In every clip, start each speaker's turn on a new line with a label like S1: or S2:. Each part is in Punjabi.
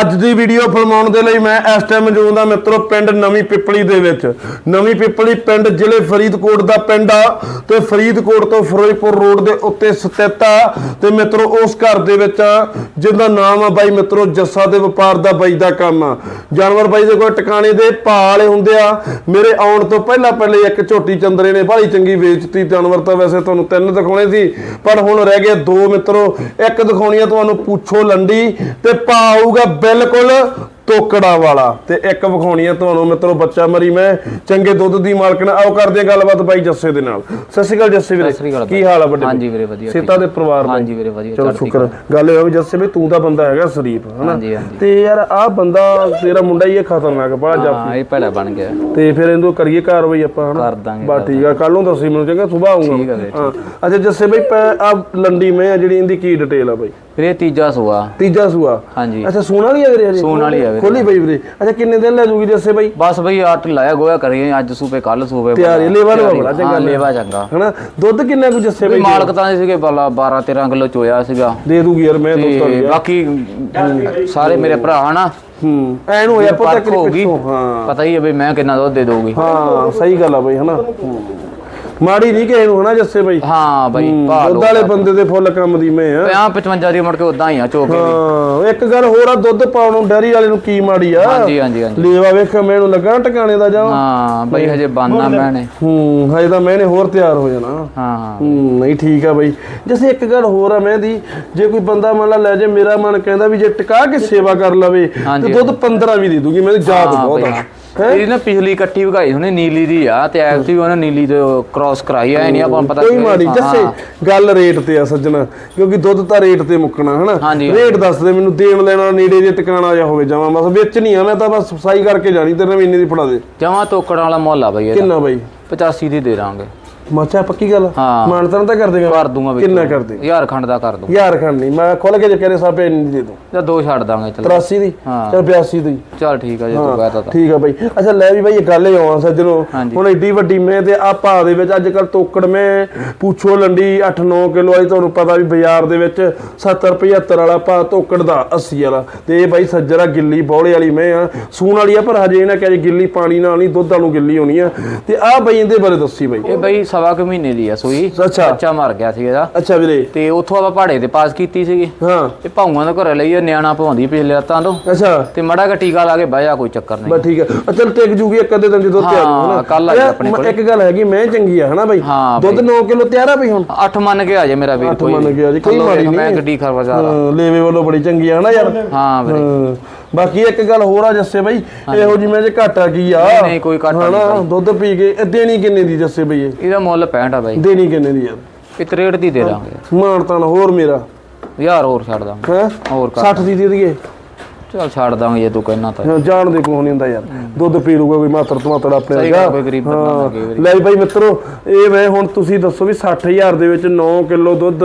S1: ਅੱਜ ਦੀ ਵੀਡੀਓ ਫਰਮਾਉਣ ਦੇ ਲਈ ਮੈਂ ਇਸ ਟਾਈਮ ਮੌਜੂਦ ਹਾਂ ਮਿੱਤਰੋ ਪਿੰਡ ਨਵੀਂ ਪਿੱਪਲੀ ਦੇ ਵਿੱਚ। ਨਵੀਂ ਪਿੱਪਲੀ ਪਿੰਡ ਜ਼ਿਲ੍ਹੇ ਫਰੀਦਕੋਟ ਦਾ ਪਿੰਡ ਆ ਤੇ ਫਰੀਦਕੋਟ ਤੋਂ ਫਿਰੋਜ਼ਪੁਰ ਰੋਡ ਦੇ ਉੱਤੇ ਸਥਿਤ ਆ ਤੇ ਮਿੱਤਰੋ ਉਸ ਘਰ ਦੇ ਵਿੱਚ ਆ, ਜਿਹਦਾ ਨਾਮ ਆ ਬਾਈ ਮਿੱਤਰੋ ਜੱਸਾ ਦੇ ਵਪਾਰ ਦਾ ਬਾਈ ਦਾ ਕੰਮ ਆ। ਜਾਨਵਰ ਬਾਈ ਦੇ ਕੋਲ ਟਿਕਾਣੇ ਦੇ ਭਾਅ ਵਾਲੇ ਹੁੰਦੇ ਆ। ਮੇਰੇ ਆਉਣ ਤੋਂ ਪਹਿਲਾਂ ਪਹਿਲੇ ਇੱਕ ਝੋਟੀ ਚੰਦਰੇ ਨੇ ਬੜੀ ਚੰਗੀ ਵੇਚਤੀ ਜਾਨਵਰ ਤਾਂ ਵੈਸੇ ਤੁਹਾਨੂੰ ਤਿੰਨ ਦਿਖਾਉਣੇ ਸੀ ਪਰ ਹੁਣ ਰਹਿ ਗਏ ਦੋ ਮਿੱਤਰੋ। ਇੱਕ ਦਿਖਾਉਣੀ ਆ ਤੁਹਾਨੂੰ ਪੁੱਛੋ ਲੰਡੀ ਤੇ ਭਾਅ ਆਊਗਾ ਬਿਲਕੁਲ ਤੋਕੜਾ ਵਾਲਾ। ਤੇ ਇੱਕ ਵਿਖਾਉਣੀ ਆ ਤੁਹਾਨੂੰ ਮਿੱਤਰੋ ਬੱਚਾ ਮਰੀ ਮੈਂ ਚੰਗੇ ਦੁੱਧ ਦੀ ਮਾਲਕਣ ਆਓ ਕਰਦੇ ਆ ਗੱਲਬਾਤ ਬਾਈ ਜੱਸੇ ਦੇ ਨਾਲ। ਸਤਿ ਸ਼੍ਰੀ ਅਕਾਲ ਜੱਸੇ ਵੀਰੇ। ਕੀ ਹਾਲ ਆ ਵੱਡੇ
S2: ਹਾਂਜੀ ਵੀਰੇ ਵਧੀਆ,
S1: ਸੇਤਾ
S2: ਠੀਕ
S1: ਦੇ ਪਰਿਵਾਰ
S2: ਹਾਂਜੀ ਵੀਰੇ ਵਧੀਆ।
S1: ਚਲੋ ਸ਼ੁਕਰ ਗੱਲ ਇਹ ਆ ਵੀ ਜੱਸੇ ਵੀ ਤੂੰ ਤਾਂ ਬੰਦਾ ਹੈਗਾ ਸ਼ਰੀਫ ਹਨਾ? ਤੇ ਯਾਰ ਆਹ ਬੰਦਾ ਤੇਰਾ ਮੁੰਡਾ ਹੀ ਇਹ ਖਤਰਨਾਕ ਬੜਾ ਜਾ
S2: ਹਾਂ ਇਹ ਭੈੜਾ ਬਣ ਗਿਆ।
S1: ਤੇ ਫਿਰ ਇਹਨੂੰ ਕਰੀਏ ਕਾਰਵਾਈ ਆਪਾਂ ਹਨਾ?
S2: ਕਰ ਦਾਂਗੇ
S1: ਬਸ ਠੀਕ ਆ। ਕੱਲ ਨੂੰ ਦੱਸੀ ਮੈਨੂੰ ਚੰਗਾ ਸਵੇਰ
S2: ਠੀਕ
S1: ਆਉਂਗਾ
S2: ਆ ਵੀਰੇ
S1: ਹਾਂ। ਅੱਛਾ ਜੱਸੇ ਬਈ ਆ ਲੰਡੀ ਮੈਂ ਆ ਜਿਹੜੀ ਇਹਦੀ ਕੀ ਡਿਟੇਲ ਆ ਬਾਈ?
S2: ਵੀਰੇ ਤੀਜਾ ਸੂਆ।
S1: ਤੀਜਾ ਸੂਆ।
S2: ਹਾਂਜੀ।
S1: ਅੱਛਾ ਸੂਣ ਵਾਲੀ ਆ ਵੀਰੇ ਹਜੇ?
S2: ਸੂਣ ਵਾਲੀ ਆ ਵੀਰੇ।
S1: ਖੋਲੀ ਬਈ ਵੀਰੇ। ਅੱਛਾ ਕਿੰਨੇ ਦਿਨ ਲੈ ਜੂਗੀ ਜੱਸੇ ਬਈ?
S2: ਬਸ ਬਈ ਆਟ ਲਾਇਆ ਗੋਇਆ ਕਰੀਏ ਅੱਜ ਸੂਪੇ ਕੱਲ ਸੂਪੇ
S1: ਤਿਆਰੀ ਲੇਵਾ ਲਵਾ ਬੜਾ ਚੰਗਾ
S2: ਹਾਂ, ਲੇਵਾ ਚੰਗਾ।
S1: ਹਨਾ? ਦੁੱਧ ਕਿੰਨਾ ਕੁ ਜੱਸੇ
S2: ਵੀ
S1: ਬਈ
S2: ਮਾਲਕ ਤਾਂ ਸੀਗੇ ਬਾਲਾ 12 13 ਕਿਲੋ ਚੋਇਆ ਸੀਗਾ।
S1: ਦੇ ਦੂਗੀ ਯਾਰ ਮੈਂ ਦੁੱਧ ਤਾਂ
S2: ਤੇ
S1: ਲਿਆ
S2: ਬਾਕੀ ਸਾਰੇ ਮੇਰੇ ਭਰਾ ਨਾ
S1: ਹੂੰ ਐਨ ਹੋਇਆ ਪਤਾ
S2: ਪਰਖ
S1: ਕਿ
S2: ਹੋ ਗਈ।
S1: ਪਿੱਛੋਂ ਹਾਂ।
S2: ਪਤਾ ਹੀ ਹੈ ਬਈ ਮੈਂ ਕਿੰਨਾ ਦੁੱਧ ਦੇ ਦਊਗੀ।
S1: ਹਾਂ ਸਹੀ ਗੱਲ ਆ ਬਈ ਹਨਾ। ਹੂੰ। ਮਾੜੀ ਨਹੀਂ ਕਿਸੇ ਨੂੰ ਹਨਾ ਜੱਸੇ ਬਈ।
S2: ਹਾਂ ਬਈ
S1: ਦੁੱਧ ਵਾਲੇ ਬੰਦੇ ਦੇ ਫੁੱਲ ਕੰਮ ਦੀ ਮੈਂ ਆ।
S2: 55 ਦੀ ਮੁੜ ਕੇ ਉਦਾਂ ਹੀ ਆ ਚੋਕੇ
S1: ਹਾਂ ਇੱਕ ਗੱਲ ਹੋਰ ਆ ਦੁੱਧ ਪਾਉਣ ਨੂੰ ਡੈਰੀ ਵਾਲੇ ਨੂੰ ਕੀ ਮਾੜੀ ਆ?
S2: ਹਾਂਜੀ ਹਾਂਜੀ ਹਾਂਜੀ।
S1: ਲੇਵਾ ਵੇਖ ਮੈਨੂੰ ਲੱਗਾ ਟਿਕਾਣੇ ਦਾ ਜਾਵਾਂ
S2: ਹਾਂ ਬਈ ਹਜੇ ਬਾਨਾ ਮੈਨੇ।
S1: ਹੂੰ ਹਜੇ ਤਾਂ ਮੈਨੇ ਹੋਰ ਤਿਆਰ ਹੋ ਜਾਣਾ।
S2: ਹਾਂ ਹਾਂ।
S1: ਨਹੀਂ ਠੀਕ ਆ ਬਈ। ਜਿਵੇਂ ਇੱਕ ਗੱਲ ਹੋਰ ਆ ਮੈਂ ਦੀ ਜੇ ਕੋਈ ਬੰਦਾ ਮੰਨ ਲਾ ਲੈ ਜੇ ਮੇਰਾ ਮਨ ਕਹਿੰਦਾ ਵੀ ਜੇ ਟਿਕਾ ਕੇ ਸੇਵਾ ਕਰ ਲਵੇ ਤੇ ਦੁੱਧ 15 ਵੀ ਦੇ ਦੂਗੀ ਮੈਨੂੰ ਯਾਦ ਬਹੁਤ ਆ।
S2: ਇਹਦੀ ਨਾ ਪਿਛਲੀ ਕੱਟੀ ਵਗਾਈ ਹੁਣੇ ਨੀਲੀ ਦੀ ਆ ਤੇ ਐਕਟੀ ਵੀ ਉਹਨੇ ਨੀਲੀ ਤੋਂ ਕ੍ਰਾਸ ਕਰਾਈ ਆ ਨਹੀਂ ਆਪਾਂ ਨੂੰ ਪਤਾ
S1: ਕੋਈ ਮਾੜੀ ਜੱਸੇ ਗੱਲ ਰੇਟ ਤੇ ਆ ਸੱਜਣਾ ਕਿਉਂਕਿ ਦੁੱਧ ਤਾਂ ਰੇਟ ਤੇ ਮੁੱਕਣਾ ਹਨਾ? ਰੇਟ ਦੱਸ ਦੇ ਮੈਨੂੰ ਦੇਣ ਲੈਣਾ ਨੇੜੇ ਜੇ ਟਿਕਾਣਾ ਜਾ ਹੋਵੇ ਜਾਵਾਂ ਬਸ ਵੇਚਣੀ ਆ ਮੈਂ ਤਾਂ ਬਸ ਸਫ਼ਾਈ ਕਰਕੇ ਜਾਣੀ ਤੇ ਮਹੀਨੇ ਦੀ ਫੜਾ ਦੇ।
S2: ਜਮਾ ਤੋਕੜ ਵਾਲਾ ਮੁੱਲ ਆ ਬਈ
S1: ਕਿੰਨਾ ਬਾਈ?
S2: 85 ਦੀ ਦੇ ਦਾਂਗੇ।
S1: ਮੱਛਾ ਪੱਕੀ ਗੱਲ
S2: ਹਾਂ।
S1: ਮਾਨਤਨ ਤਾਂ ਕਰ ਦੇਗਾ।
S2: ਕਰ ਦੂੰਗਾ ਵਿੱਚ।
S1: ਕਿੰਨਾ ਕਰ ਦੇ?
S2: ਹਜ਼ਾਰ ਖੰਡ ਦਾ ਕਰ ਦੂੰ
S1: ਯਾਰ ਖੰਡ ਨਹੀਂ ਮੈਂ ਖੁੱਲ ਕੇ ਜੇ ਕਰੇ ਸਾਪੇ ਨਹੀਂ ਦੇ ਦੂੰ।
S2: ਜਾਂ ਦੋ ਛੱਡ ਦਾਂਗੇ ਚਲ।
S1: 83 ਦੀ?
S2: ਹਾਂ।
S1: ਚਲ 82 ਦੀ।
S2: ਚਲ ਠੀਕ ਆ ਜੇ ਤੂੰ ਕਹਤਾ ਤਾਂ
S1: ਠੀਕ ਆ ਬਾਈ। ਅੱਛਾ ਲੈ ਵੀ ਬਾਈ ਇਹ ਗੱਲ ਹੀ ਆਵਾਂ ਸੱਜਣੋ
S2: ਹਾਂਜੀ।
S1: ਹੁਣ ਏਡੀ ਵੱਡੀ ਮੈਂ ਤੇ ਆ ਭਾਅ ਦੇ ਵਿੱਚ ਅੱਜ ਕੱਲ ਤੋਕੜ ਮੈਂ ਪੁੱਛੋ ਲੰਡੀ 8-9 ਕਿਲੋ ਵਾਲੀ ਤੁਹਾਨੂੰ ਪਤਾ ਵੀ ਬਾਜ਼ਾਰ ਦੇ ਵਿੱਚ 70-75 ਵਾਲਾ ਭਾਅ ਤੋਕੜ ਦਾ 80 ਵਾਲਾ। ਤੇ ਇਹ ਬਾਈ ਸੱਜਰਾ ਗਿੱਲੀ ਬੌਲੇ ਵਾਲੀ ਮੈਂ ਆ। ਸੂਣ ਵਾਲੀ ਆ ਪਰ ਹਜੇ ਇਹਨਾਂ ਕਹੇ ਗਿੱਲੀ ਪਾਣੀ ਨਾਲ ਨਹੀਂ ਦੁੱਧ ਨੂੰ ਗਿੱਲੀ ਹੋਣੀ ਆ। ਤੇ ਆ ਬਾਈ ਇਹਦੇ ਬਾਰੇ ਦੱਸੀ ਬਾਈ।
S2: ਇਹ ਬਈ ਸਵਾ ਕੁ ਮਹੀਨੇ ਦੀ ਆ ਸੂਈ।
S1: ਅੱਛਾ।
S2: ਬੱਚਾ ਮਰ ਗਿਆ ਸੀ ਇਹਦਾ।
S1: ਅੱਛਾ ਵੀਰੇ।
S2: ਤੇ ਉੱਥੋਂ ਆਪਾਂ ਪਹਾੜੇ ਤੇ ਪਾਸ ਕੀਤੀ ਸੀਗੀ।
S1: ਹਾਂ।
S2: ਇਹ ਭਾਊਆਂ ਦੇ ਘਰੇ ਲਈ ਇਹ ਨਿਆਣਾ ਭੌਂਦੀ ਪਿਛਲੇ ਰਾਤਾਂ ਤੋਂ।
S1: ਅੱਛਾ।
S2: ਤੇ ਮੜਾ ਕਾ ਟੀਕਾ ਲਾ ਕੇ ਬਹਿ ਜਾ ਕੋਈ ਚੱਕਰ ਨਹੀਂ।
S1: ਬਸ ਠੀਕ ਹੈ ਆ ਚੱਲ ਟਿਕ ਜੂਗੀ ਇੱਕ ਅੱਧੇ ਦਿਨ ਜਦੋਂ ਤਿਆਰ ਹੋ
S2: ਹਾਂ,
S1: ਹਨਾ
S2: ਕੱਲ੍ਹ ਆ ਜਾਓ ਆਪਣੇ ਕੋਲੇ।
S1: ਇੱਕ ਗੱਲ ਹੈਗੀ ਮੈਂ ਚੰਗੀ ਆ ਹਨਾ ਬਾਈ?
S2: ਹਾਂ
S1: ਦੁੱਧ 9 ਕਿਲੋ ਤਿਆਰ ਆ ਬਈ ਹੁਣ?
S2: ਅੱਠ ਮੰਨ ਕੇ ਆ ਜੇ ਮੇਰਾ ਵੀਰ
S1: ਮੰਨ ਜੀ, ਕੋਈ
S2: ਥੱਲੋਂ
S1: ਮਾੜੀ
S2: ਦੇਖ, ਮੈਂ
S1: ਨਹੀਂ।
S2: ਗੱਡੀ ਖਰਵਾ ਜਾ
S1: ਹਾਂ, ਲੇਵੇ ਵੱਲੋਂ ਬੜੀ ਚੰਗੀ ਆ ਨਾ ਯਾਰ?
S2: ਹਾਂ ਵੀਰੇ।
S1: ਹਾਂ। ਬਾਕੀ ਇੱਕ ਗੱਲ ਹੋਰ ਆ ਜੱਸੇ ਬਈ ਇਹੋ ਜੀ ਮੈਂ ਜੇ ਘਾਟਾ ਕੀ ਆ?
S2: ਨਹੀਂ, ਨਹੀਂ, ਕੋਈ ਘਾਟਾ ਨਹੀਂ
S1: ਦੁੱਧ ਪੀ ਕੇ ਇਹ ਦੇਣੀ ਕਿੰਨੇ ਦੀ ਜੱਸੇ ਬਈ ਇਹ?
S2: ਇਹਦਾ ਮੁੱਲ 65 ਆ ਬਾਈ।
S1: ਦੇਣੀ ਕਿੰਨੇ ਦੀ ਯਾਰ
S2: ਇਹ 63 ਦੀ ਦੇ ਦਾਂਗੇ।
S1: ਮਾਨ ਤਾਂ ਹੋਰ ਮੇਰਾ।
S2: ਯਾਰ ਹੋਰ ਛੱਡ ਦਾਂਗੇ।
S1: ਹੈ?
S2: ਹੋਰ ਕਰ
S1: 60 ਦੀ ਦੇ ਦਈਏ।
S2: ਚਲ ਛੱਡ ਦਾਂਗੇ ਜੇ ਤੂੰ ਕਹਿਣਾ ਤਾਂ।
S1: ਹਾਂ, ਜਾਣ ਦੇ ਕੋਹ ਨਹੀਂ ਹੁੰਦਾ ਯਾਰ। ਦੁੱਧ ਪੀ ਲੂਗਾ ਕੋਈ ਮਾਤਰ ਤਮਾਤੜ ਆਪਣੇ
S2: ਸਹੀ
S1: ਵਰਗਾ।
S2: ਗੱਲ, ਕੋਈ ਗਰੀਬ ਬੰਦਾ ਨਾ
S1: ਹਾਂ।
S2: ਕਈ ਵਾਰੀ।
S1: ਲੈ ਭਾਈ ਮਿੱਤਰੋ ਇਹ ਮੈਂ ਹੁਣ ਤੁਸੀਂ ਦੱਸੋ ਵੀ 60000 ਦੇ ਵਿੱਚ 9 ਕਿਲੋ ਦੁੱਧ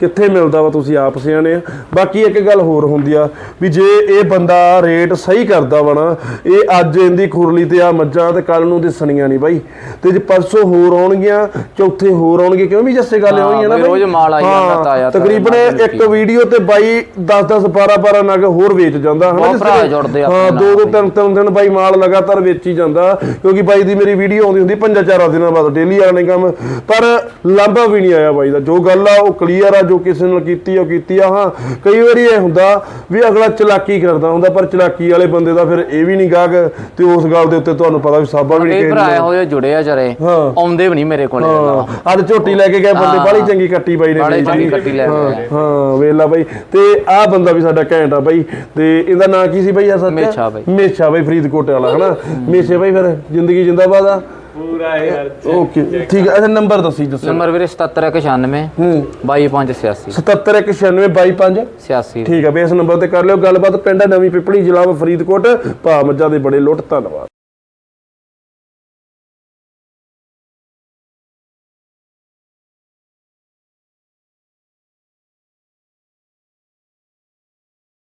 S1: ਕਿੱਥੇ ਮਿਲਦਾ ਵਾ ਤੁਸੀਂ ਆਪ ਸਿਆਣੇ ਆ। ਬਾਕੀ ਇੱਕ ਗੱਲ ਹੋਰ ਹੁੰਦੀ ਆ ਵੀ ਜੇ ਇਹ ਬੰਦਾ ਰੇਟ ਸਹੀ ਕਰਦਾ ਵਾ ਨਾ ਇਹ ਅੱਜ ਇਹਦੀ ਖੁਰਲੀ ਤੇ ਆ ਮੱਝਾਂ ਤੇ ਕੱਲ ਨੂੰ ਦਿਸਣੀਆਂ ਨਹੀਂ ਬਾਈ। ਤੇ ਜੇ ਪਰਸੋਂ ਹੋਰ ਆਉਣਗੀਆਂ ਚੌਥੇ ਹੋਰ ਆਉਣਗੇ ਕਿਉਂ ਵੀ ਜੱਸੇ ਗੱਲ ਹੋਈ ਹੈ ਨਾ
S2: ਬਾਈ ਰੋਜ਼ ਮਾਲ ਆਈ ਜਾਂਦਾ ਤਾਜ਼ਾ ਤਾਜ਼ਾ
S1: ਤਕਰੀਬਨ ਇੱਕ ਵੀਡੀਓ ਤੇ ਬਾਈ 10 10 12 12 ਨਗ ਹੋਰ ਵੇਚ ਜਾਂਦਾ। ਹਨਾ
S2: ਬਹੁਤ ਭਰਾ ਜੁੜਦੇ
S1: ਹਾਂ
S2: ਆਪਣੇ
S1: ਦੋ ਦੋ ਤਿੰਨ ਤਿੰਨ ਦਿਨ ਬਾਈ ਮਾਲ ਲਗਾਤਾਰ ਵੇਚੀ ਜਾਂਦਾ ਕਿਉਂਕਿ ਬਾਈ ਦੀ ਮੇਰੀ ਵੀਡੀਓ ਆਉਂਦੀ ਹੁੰਦੀ ਪੰਜਾਂ ਚਾਰਾਂ ਦਿਨਾਂ ਬਾਅਦ ਡੇਲੀ ਵਾਲੇ ਕੰਮ। ਪਰ ਲਾਂਭਾ ਵੀ ਨਹੀਂ ਆਇਆ ਬਾਈ ਦਾ। ਜੋ ਗੱਲ ਆ ਉਹ ਕਲੀਅਰ ਆ ਜੋ ਕਿਸੇ ਨਾਲ ਕੀਤੀ ਆ ਉਹ ਕੀਤੀ ਆ ਹਾਂ। ਕਈ ਵਾਰੀ ਇਹ ਹੁੰਦਾ ਵੀ ਅਗਲਾ ਚਲਾਕੀ ਕਰਦਾ ਹੁੰਦਾ ਪਰ ਚਲਾਕੀ ਵਾਲੇ ਬੰਦੇ ਦਾ ਫਿਰ ਇਹ ਵੀ ਨਹੀਂ ਗਾਹਕ ਤੇ ਉਸ ਗੱਲ ਦੇ ਉੱਤੇ ਤੁਹਾਨੂੰ ਪਤਾ ਵੀ ਸਾਬਾ ਵੀ ਨਹੀਂ ਕਿਸੇ
S2: ਭਰਾ ਇਹੋ ਜਿਹੇ ਜੁੜੇ ਆ ਚਰੇ
S1: ਹਾਂ।
S2: ਆਉਂਦੇ ਵੀ ਨਹੀਂ ਮੇਰੇ ਕੋਲੇ
S1: ਹਾਂ ਅੱਜ ਝੋਟੀ ਲੈ ਕੇ ਗਏ ਬੰਦੇ ਬਾਲੀ ਚੰਗੀ ਕੱਟੀ ਬਾਈ ਨੇ ਵੇਚੀ।
S2: ਚੰਗੀ ਕੱਟੀ ਲੈ ਕੇ
S1: ਹਾਂ। ਹਾਂ ਵੇਲਾ ਬਾਈ। ਤੇ ਆਹ ਬੰਦਾ ਵੀ ਸਾਡਾ ਘੈਂਟ ਆ ਬਾਈ। ਤੇ ਇਹਦਾ ਨਾਂ ਕੀ ਸੀ ਬਾਈ ਆ ਸੱਚ?
S2: ਮੇਛਾ ਬਾਈ।
S1: ਮੇਛਾ ਬਾਈ ਫਰੀਦਕੋਟ ਵਾਲਾ ਹਨਾ? ਮੇਛੇ ਬਾਈ ਫਿਰ ਜ਼ਿੰਦਗੀ ਜਿੰਦਾਬਾਦ ਆ?
S3: ਪੂਰਾ ਯਾਰ।
S1: ਓਕੇ ਠੀਕ ਹੈ ਅੱਛਾ ਨੰਬਰ ਦੱਸੀ ਦੱਸੋ।
S2: ਨੰਬਰ ਵੀਰੇ 7796
S1: ਹੂੰ।
S2: 22586
S1: 77969225
S2: 86
S1: ਠੀਕ ਹੈ ਬਈ ਇਸ ਨੰਬਰ ਤੇ ਕਰ ਲਿਓ ਗੱਲਬਾਤ ਪਿੰਡ ਨਵੀਂ ਪਿਪੜੀ ਜ਼ਿਲ੍ਹਾ ਫਰੀਦਕੋਟ ਭਾ ਮੱਝਾਂ ਦੇ ਬੜੇ ਲੁੱਟ ਧੰਨਵਾਦ।